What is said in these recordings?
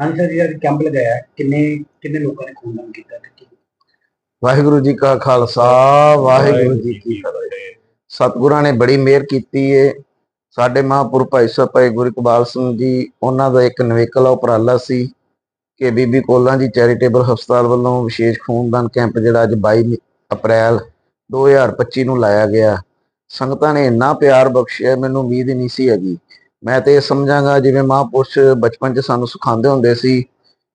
ਹਾਂਜੀ ਸਰ ਜਿਹੜਾ ਕੈਂਪ ਲਗਾਇਆ। ਕਿੰਨੇ ਕਿੰਨੇ ਲੋਕਾਂ ਨੇ ਖੂਨਦਾਨ ਕੀਤਾ ਤੇ ਕੀ? ਵਾਹਿਗੁਰੂ ਜੀ ਕਾ ਖਾਲਸਾ, ਵਾਹਿਗੁਰੂ ਜੀ ਕੀ ਫਤਿਹ। ਸਤਿਗੁਰਾਂ ਨੇ ਬੜੀ ਮਿਹਰ ਕੀਤੀ ਏ। ਸਾਡੇ ਮਹਾਂਪੁਰ ਭਾਈ ਸਾਹਿਬ ਭਾਈ ਗੁਰੂ ਇਕਬਾਲ ਸਿੰਘ ਜੀ, ਉਹਨਾਂ ਦਾ ਇੱਕ ਨਵੇਕਲਾ ਉਪਰਾਲਾ ਸੀ ਕਿ ਬੀਬੀ ਕੋਲਾਂ ਜੀ ਚੈਰੀਟੇਬਲ ਹਸਪਤਾਲ ਵੱਲੋਂ ਵਿਸ਼ੇਸ਼ ਖੂਨਦਾਨ ਕੈਂਪ ਜਿਹੜਾ ਅੱਜ 22 ਅਪ੍ਰੈਲ 2025 ਨੂੰ ਲਾਇਆ ਗਿਆ। ਸੰਗਤਾਂ ਨੇ ਇੰਨਾ ਪਿਆਰ ਬਖਸ਼ਿਆ, ਮੈਨੂੰ ਉਮੀਦ ਹੀ ਨਹੀਂ ਸੀ ਹੈਗੀ ਮੈਂ ਤੇ ਇਹ ਸਮਝਾਂਗਾ, ਜਿਵੇਂ ਮਹਾਂਪੁਰਸ਼ ਬਚਪਨ 'ਚ ਸਾਨੂੰ ਸਿਖਾਉਂਦੇ ਹੁੰਦੇ ਸੀ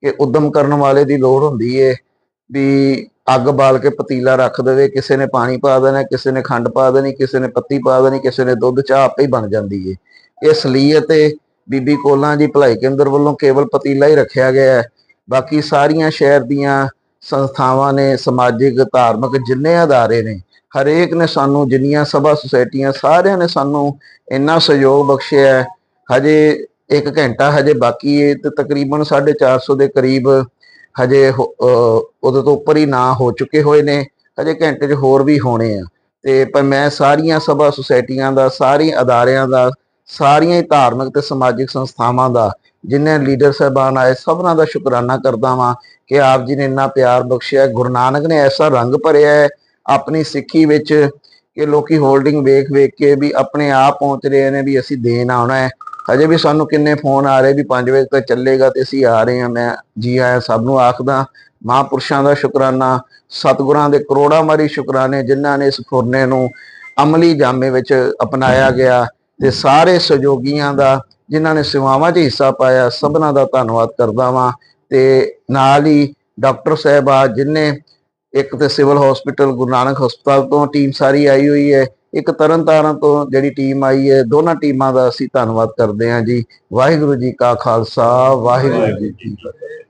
ਕਿ ਉਦਮ ਕਰਨ ਵਾਲੇ ਦੀ ਲੋੜ ਹੁੰਦੀ ਏ, ਵੀ ਅੱਗ ਬਾਲ ਕੇ ਪਤੀਲਾ ਰੱਖ ਦੇਵੇ, ਕਿਸੇ ਨੇ ਪਾਣੀ ਪਾ ਦੇਣਾ, ਕਿਸੇ ਨੇ ਖੰਡ ਪਾ ਦੇਣੀ, ਕਿਸੇ ਨੇ ਪੱਤੀ ਪਾ ਦੇਣੀ, ਕਿਸੇ ਨੇ ਦੁੱਧ, ਚਾਹ ਆਪੇ ਹੀ ਬਣ ਜਾਂਦੀ ਏ। ਇਸ ਲਈ ਤੇ ਬੀਬੀ ਕੋਲਾਂ ਜੀ ਭਲਾਈ ਕੇਂਦਰ ਵੱਲੋਂ ਕੇਵਲ ਪਤੀਲਾ ਹੀ ਰੱਖਿਆ ਗਿਆ ਹੈ, ਬਾਕੀ ਸਾਰੀਆਂ ਸ਼ਹਿਰ ਦੀਆਂ ਸੰਸਥਾਵਾਂ ਨੇ, ਸਮਾਜਿਕ, ਧਾਰਮਿਕ ਜਿੰਨੇ ਅਦਾਰੇ ਨੇ, ਹਰੇਕ ਨੇ ਸਾਨੂੰ ਜਿੰਨੀਆਂ ਸਭਾ ਸੁਸਾਇਟੀਆਂ ਸਾਰਿਆਂ ਨੇ ਸਾਨੂੰ ਇੰਨਾ ਸਹਿਯੋਗ ਬਖਸ਼ਿਆ ਹਜੇ 1 ਘੰਟਾ ਹਜੇ ਬਾਕੀ ਹੈ ਤੇ ਤਕਰੀਬਨ 450 ਦੇ ਕਰੀਬ ਹਜੇ ਉਹਦੇ ਤੋਂ ਉੱਪਰ ਹੀ ਨਾ ਹੋ ਚੁੱਕੇ ਹੋਏ ਨੇ, ਹਜੇ ਘੰਟੇ 'ਚ ਹੋਰ ਵੀ ਹੋਣੇ ਆ। ਤੇ ਪਰ ਮੈਂ ਸਾਰੀਆਂ ਸਭਾ ਸੁਸਾਇਟੀਆਂ ਦਾ, ਸਾਰੇ ਅਦਾਰਿਆਂ ਦਾ, ਸਾਰੀਆਂ ਹੀ ਧਾਰਮਿਕ ਤੇ ਸਮਾਜਿਕ ਸੰਸਥਾਵਾਂ ਦਾ ਜਿਨ੍ਹਾਂ ਲੀਡਰ ਸਾਹਿਬਾਨ ਆਏ, ਸਭਨਾਂ ਦਾ ਸ਼ੁਕਰਾਨਾ ਕਰਦਾ ਵਾਂ ਕਿ ਆਪ ਜੀ ਨੇ ਇੰਨਾ ਪਿਆਰ ਬਖਸ਼ਿਆ। ਗੁਰੂ ਨਾਨਕ ਨੇ ਐਸਾ ਰੰਗ ਭਰਿਆ ਹੈ ਆਪਣੀ ਸਿੱਖੀ ਵਿੱਚ ਕਿ ਲੋਕੀ ਹੋਲਡਿੰਗ ਵੇਖ ਵੇਖ ਕੇ ਵੀ ਆਪਣੇ ਆਪ ਪਹੁੰਚ ਰਹੇ ਨੇ ਵੀ ਅਸੀਂ ਦੇਣ ਆਉਣਾ ਹੈ। ਹਜੇ ਵੀ ਸਾਨੂੰ ਕਿੰਨੇ ਫੋਨ ਆ ਰਹੇ ਵੀ 5 ਵਜੇ ਤੱਕ ਚੱਲੇਗਾ ਤੇ ਅਸੀਂ ਆ ਰਹੇ ਹਾਂ। ਮੈਂ ਜੀ ਆਇਆ ਸਭ ਨੂੰ ਆਖਦਾ, ਮਹਾਂਪੁਰਸ਼ਾਂ ਦਾ ਸ਼ੁਕਰਾਨਾ, ਸਤਿਗੁਰਾਂ ਦੇ ਕਰੋੜਾਂ ਮਾਰੀ ਸ਼ੁਕਰਾਨੇ ਜਿਨ੍ਹਾਂ ਨੇ ਇਸ ਫੁਰਨੇ ਨੂੰ ਅਮਲੀ ਜਾਮੇ ਵਿੱਚ ਅਪਣਾਇਆ ਗਿਆ ਤੇ ਸਾਰੇ ਸਹਿਯੋਗੀਆਂ ਦਾ, ਜਿਨ੍ਹਾਂ ਨੇ ਸੇਵਾਵਾਂ 'ਚ ਹਿੱਸਾ ਪਾਇਆ, ਸਭਨਾਂ ਦਾ ਧੰਨਵਾਦ ਕਰਦਾ ਵਾਂ ਤੇ ਨਾਲ ਹੀ ਡਾਕਟਰ ਸਾਹਿਬ ਆ ਜਿਨੇ ਇੱਕ ਤੇ ਸਿਵਲ ਹਸਪੀਟਲ ਗੁਰੂ ਨਾਨਕ ਹਸਪਤਾਲ ਤੋਂ ਟੀਮ ਸਾਰੀ ਆਈ ਹੋਈ ਹੈ। ਇੱਕ ਤਰਨਤਾਰਨ ਤੋਂ ਜਿਹੜੀ ਟੀਮ ਆਈ ਹੈ, ਦੋਨਾਂ ਟੀਮਾਂ ਦਾ ਅਸੀਂ ਧੰਨਵਾਦ ਕਰਦੇ ਹਾਂ ਜੀ। ਵਾਹਿਗੁਰੂ ਜੀ ਕਾ ਖਾਲਸਾ, ਵਾਹਿਗੁਰੂ ਜੀ ਕੀ ਫਤਿਹ।